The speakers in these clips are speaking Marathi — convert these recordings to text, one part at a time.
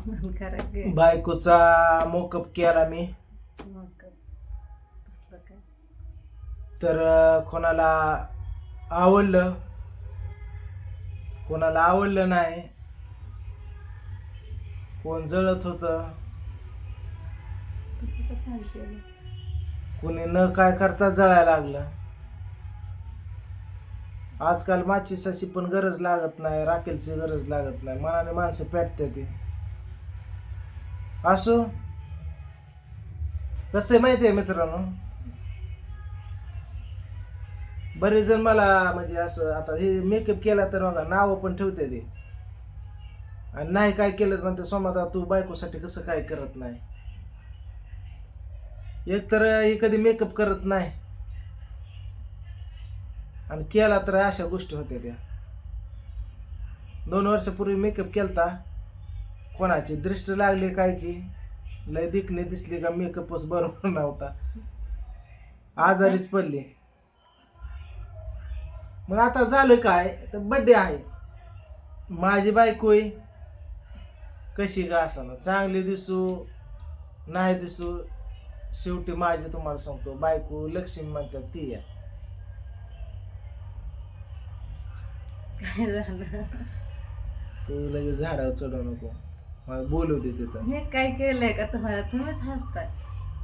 बायकोचा मोकअप केला मी. मग तसलं काय? तर अं, कोणाला आवडलं? कोणाला आवडलं नाही? कोण जळत होतं? केलं कुणी न काय करता जळायला लागलं? आजकाल माचिसाची पण गरज लागत नाही राखेलची गरज लागत नाही. मनाने माणसं पेटते ते. असो? कसं आहे माहिती आहे मित्रांनो? बरेच जण मला म्हणजे असं आता हे मेकअप केला तर बघा नावं पण ठेवते ते. आणि नाही काय केलं तर म्हणते सोमाता तू बायकोसाठी कसं काय करत नाही? एक तर हे कधी मेकअप करत नाही. आणि केला तर अशा गोष्टी होत्या त्या. दोन वर्षापूर्वी मेकअप केलता. कोणाची दृष्टी लागली काय की? लय दिकणे दिसली का मेकअपच बरोबर नव्हता. आजारीच पडली. मग आता झालं काय? तर बड्डे आहे. माझी बायको आहे. कशी का असं चांगली दिसू नाही दिसू शेवटी माझी तुम्हाला सांगतो बायको लक्ष्मी म्हणतात ती झालं? तू लगेच झाडावर चढवू नको. मला बोलू दे तिथं. हे काय केलंय का? तुम्हाला तुम्हीच हसताय.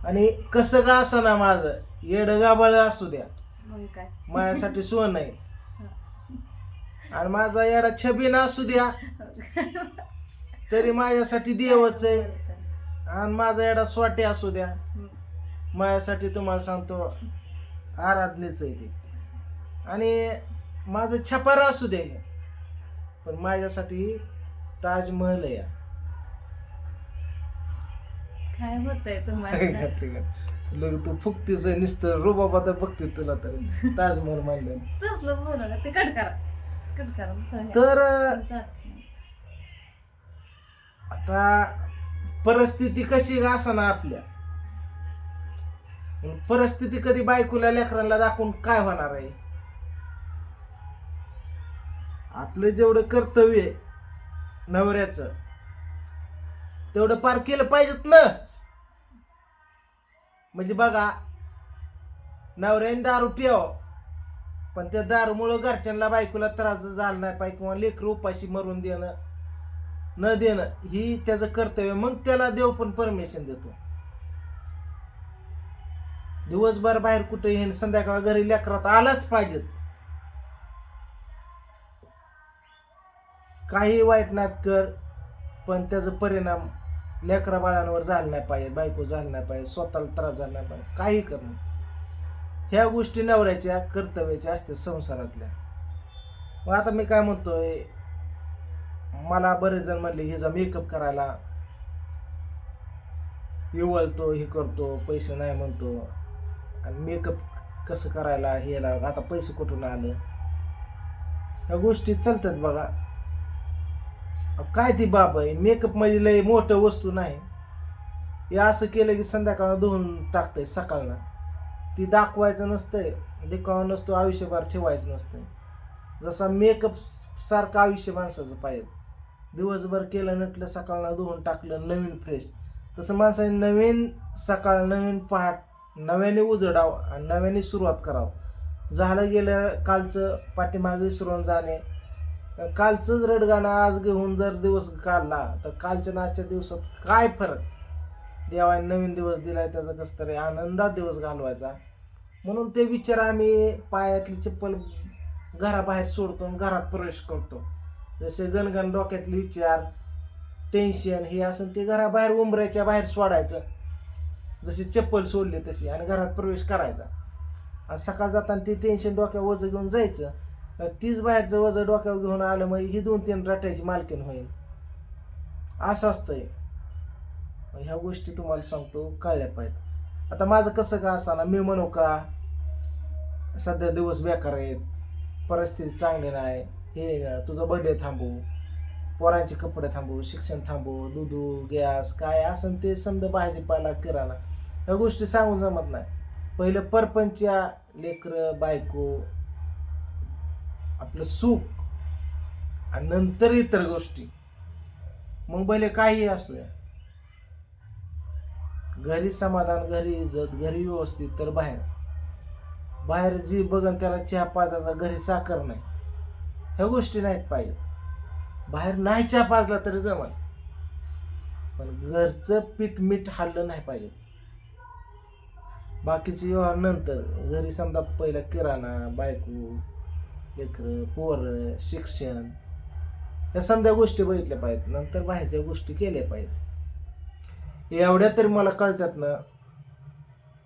आणि कसं का असं ना माझं? येड गाबाळ असू द्या. मग काय? माझ्यासाठी सोन आहे. आणि माझा येडा छबीना असू द्या. तरी माझ्यासाठी देवच आहे. आणि माझा येडा स्वाटे असू द्या. माझ्यासाठी तुम्हाला सांगतो आराधनेच आहे ते. आणि माझं छपार असू दे. पण माझ्यासाठी ताजमहल आहे हा. काय होतंय तुम्हाला? ठीक आहे लगे तू फुकतीच नुसतं रुबाबा तर बघते तुला तर. ताजमहल म्हणलं तसलं बोलू ते कट करा. कट करा दुसरं. तर अं, जात नाही. आता परिस्थिती कशी का ना आपल्या? पण परिस्थिती कधी बायकोला लेकरांना दाखवून काय होणार आहे? आपलं जेवढं कर्तव्य आहे नवऱ्याचं तेवढं पार केलं पाहिजेत ना? म्हणजे बघा नवऱ्याने दारू प्याव पण त्या दारूमुळं घरच्यांना बायकोला त्रास झाला नाही पाहिजे किंवा लेकरं उपाशी मरून देणं न देणं ही त्याचं कर्तव्य मग त्याला देव पण परमिशन देतो. दिवसभर बाहेर कुठे येईन संध्याकाळ घरी लेकरात आलाच पाहिजेत. काही वाईट नाट कर पण त्याचा परिणाम लेकरा बाळांवर झालं नाही पाहिजे बायको झालं नाही पाहिजे स्वतःला त्रास झाला नाही पाहिजे काही करणं ह्या गोष्टी नवऱ्याच्या कर्तव्याच्या असते संसारातल्या. मग आता मी काय म्हणतोय मला बरेच जण म्हणले हिचा मेकअप करायला. इवळतो हे करतो पैसे नाही म्हणतो. आणि मेकअप कसं करायला हे आता पैसे कुठून आलं? ह्या गोष्टी चालतात बघा. काय ती बाब आहे मेकअप म्हणजे लय मोठं वस्तू नाही. हे असं केलं की संध्याकाळ धुवून टाकतंय सकाळनं. ती दाखवायचं नसतंय देखावा नसतो आयुष्यभर ठेवायचं नसतंय. जसा मेकअप सारखं आयुष्य माणसाचं पाहिजे. दिवसभर केलं नटलं सकाळला धुवून टाकलं नवीन फ्रेश तसं माणसाने नवीन सकाळ नवीन पहाट नव्याने उजडावं आणि नव्याने सुरुवात करावं. झालं गेलं कालचं पाठीमागे विसरून जाणे कालचंच रडगाणं आज घेऊन जर दिवस काढला तर कालच्या आजच्या दिवसात काय फरक? देवाने नवीन दिवस दिलाय त्याचा कसं तरी आनंदात दिवस घालवायचा. म्हणून ते विचार आम्ही पायातली चप्पल घराबाहेर सोडतो आणि घरात प्रवेश करतो. जसे गणगण डोक्यातले विचार टेन्शन हे असं ते घराबाहेर उंबऱ्याच्या बाहेर सोडायचं. जशी चप्पल सोडली तशी आणि घरात प्रवेश करायचा. आणि सकाळ जाताना ते टेन्शन डोक्या ओझं घेऊन जायचं. तीच बाहेरचं वजन डोक्यावर घेऊन आलं मग ही दोन तीन रट्याची मालकीन होईल. असं असतंय. ह्या गोष्टी तुम्हाला सांगतो कळल्या पाहिजेत. आता माझं कसं का असा ना मी म्हणू का सध्या दिवस बेकार आहेत परिस्थिती चांगली नाही हे तुझा बर्थडे थांबू पोरांचे कपडे थांबू शिक्षण थांबू दुधू गॅस काय असं ते समजा भाजीपाला किराणा ह्या गोष्टी सांगून जमत नाही. पहिलं परपंच्या लेकरं बायको आपलं सुख आणि नंतर इतर गोष्टी. मग भले काही असू द्या. घरी समाधान घरी इज्जत घरी व्यवस्थित तर बाहेर. बाहेर जी बघन त्याला चहा पाजायचा घरी साखर नाही. ह्या गोष्टी नाहीत पाहिजे बाहेर नाही चहा पाजला तरी जमल पण घरचं पीठ मीठ हाललं नाही पाहिजे बाकीचे व्यवहार नंतर. घरी समजा पहिला किराणा बायको लेकरं पोरं शिक्षण या समजा गोष्टी बघितल्या पाहिजेत नंतर बाहेरच्या गोष्टी केल्या पाहिजेत. एवढ्या तरी मला कळतात ना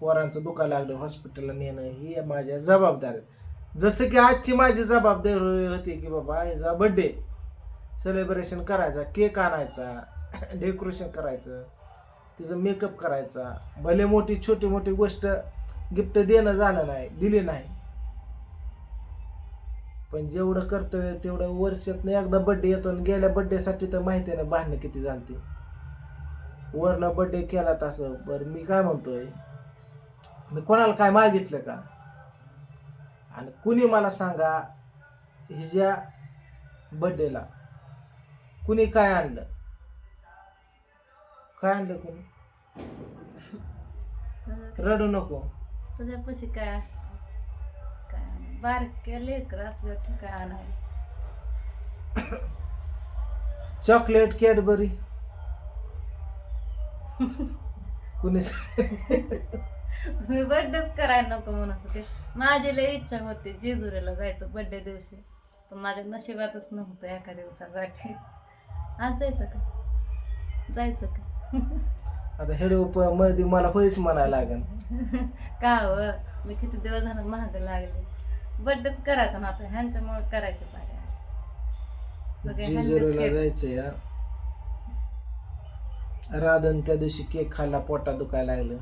पोरांचं दुखा लागलं हॉस्पिटलला नेणं ही माझ्या जबाबदारी जसं की आजची माझी जबाबदारी होती की बाबा ह्याचा बड्डे सेलिब्रेशन करायचा केक आणायचा डेकोरेशन करायचं तिचं मेकअप करायचा. भले मोठी छोटी मोठी गोष्ट गिफ्ट देणं झालं नाही दिली नाही. पण जेवढं कर्तव्य तेवढं वर्षातनं एकदा बड्डे येतो आणि गेल्या बड्डेसाठी तर माहिती आहे ना भांडणं किती झालती. वरनं बड्डे केला तसं बरं मी काय म्हणतोय मी कोणाला काय मागितलं का? आणि कुणी मला सांगा हिच्या बड्डेला कुणी काय आणलं? काय आणलं कुणी? रडू नको. असतं काय? बारक्या लेकर असलं की काय आणायला चॉकलेट कॅडबरी कुणी मी बर्थडेच करायला नको म्हणत होते. माझी लई इच्छा होती जेजुरीला जायचं बर्थडे दिवशी. पण माझ्या नशिबातच नव्हतं एका दिवसासाठी. आज जायचं का? जायचं का? आता हेडोपमध्ये मला होईच म्हणायला लागेल. का मी किती दिवस झालं महाग लागले. बर्थडेच करायचा ना आता ह्यांच्यामुळे करायचे पाहिजे जेजुरीला. जायचं या. राधन त्या दिवशी केक खाल्ला पोटात दुखायला लागलं.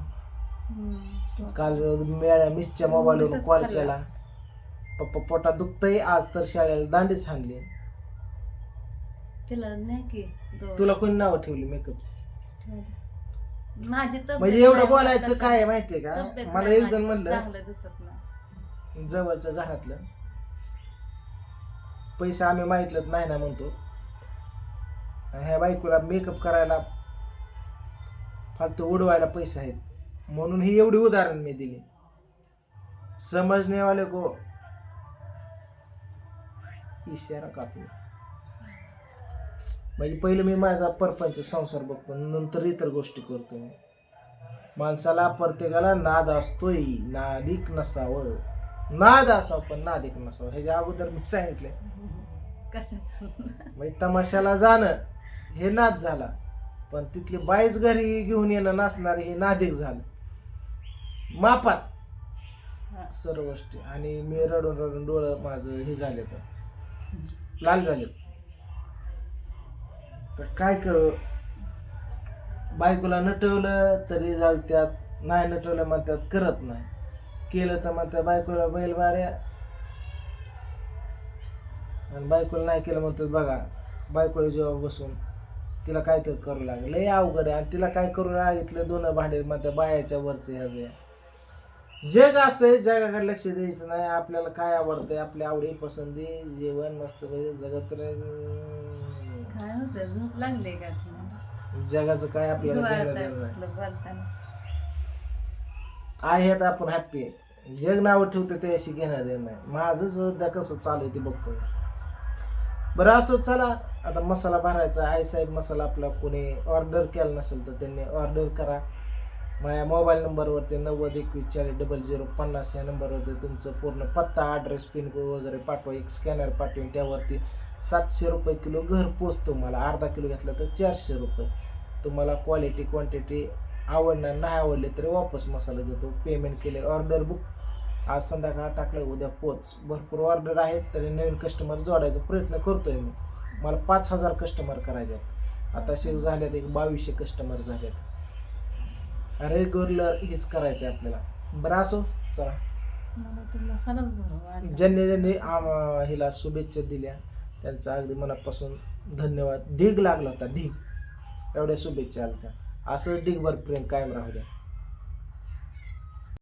काल मेळ्या मिसच्या मोबाईलवरून कॉल खाल्ला. केला. पप्पा पोटात दुखतंय आज तर शाळेला दांडीच हाणली. तिला नाही की दोन. तुला कोणी नाव ठेवली मेकअप ठेवले. माझी तब्येत म्हणजे एवढं नाही बोलायचं काय माहितीये का? तब्येत मला नाही एक जण माझी, म्हणलं चांगलं दिसत नाही. जवळचं घरातलं. पैसे आम्ही मागितलं नाही ना म्हणतो. ह्या बायकोला मेकअप करायला फालतू उडवायला पैसे आहेत. म्हणून ही एवढी उदाहरण मी दिली. समजणे को इशारा कापू म्हणजे पहिले मी माझा परपंच संसार बघतो नंतर इतर गोष्टी करतो मी. माणसाला प्रत्येकाला नाद असतोय नादिक नसावं. नाद असावं पण नादिक नसावं. ह्याच्या अगोदर मी सांगितलंय. कशाचं? म्हणजे तमाशाला जाणं हे नाद झाला. पण तिथली बाईच घरी घेऊन येणं नसणार हे नादिक झालं. मापात. सर्व गोष्टी. आणि मी रडून रडून डोळं माझं हे झाले तर. लाल झाले. तर काय करू? बायकोला नटवलं तरी त्यात. नाही नटवलं म्हणतात करत नाही. केलं तर म्हणतात बायकोला बैलबाड्या आणि बायकोला नाही केलं म्हणतात बघा बायकोला जेव्हा बसून तिला काय तर करू लागलं. लय अवघड आहे. आणि तिला काय करू लागितलं दोन भांडे म्हणतात बायाच्या वरचे ह्याचे जग असं जगाकडे लक्ष द्यायचं नाही. आपल्याला काय आवडतंय आपल्या आवडी पसंती जेवण मस्त जगत राहायचं. काय होतं झोप लागली का जगाचं काय आपल्याला घेणं बोलताय देणं नाही. कसलं बोलताना. आहे आता आपण हॅप्पी आहे जग नावं ठेवतं त्याशी घेणं देणं नाही. माझं सध्या कसं चालू आहे ते बघतो बरं असं चला. आता मसाला भरायचा आई साहेब मसाला आपला कोणी ऑर्डर केला नसेल तर त्यांनी ऑर्डर करा. माझ्या मोबाईल नंबरवरती नव्वद एकवीस चाळीस डबल झिरो पन्नास या नंबरवरती तुमचं पूर्ण पत्ता ॲड्रेस पिनकोड वगैरे पाठवा. एक स्कॅनर पाठवेन. त्यावरती सातशे रुपये किलो घर पोचतो मला. अर्धा किलो घेतला तर चारशे रुपये. तुम्हाला क्वालिटी क्वांटिटी आवडणार नाही आवडले तरी वापस मसाला घेतो. पेमेंट केले ऑर्डर बुक आज संध्याकाळ टाकलं उद्या पोच. भरपूर ऑर्डर आहेत तरी नवीन कस्टमर जोडायचा प्रयत्न करतोय मी. मला पाच हजार कस्टमर करायचे आहेत आता शेक झाल्यात एक बावीसशे कस्टमर झालेत. रेग्युलर हेच करायचं आहे आपल्याला. बरं असो चला. ज्यांनी ज्यांनी आम- हिला शुभेच्छा दिल्या त्यांचा अगदी मनापासून धन्यवाद. ढीग लागला होता ढीग. एवढ्या शुभेच्छा आल्या असं ढीगभर प्रेम कायम राहू द्या.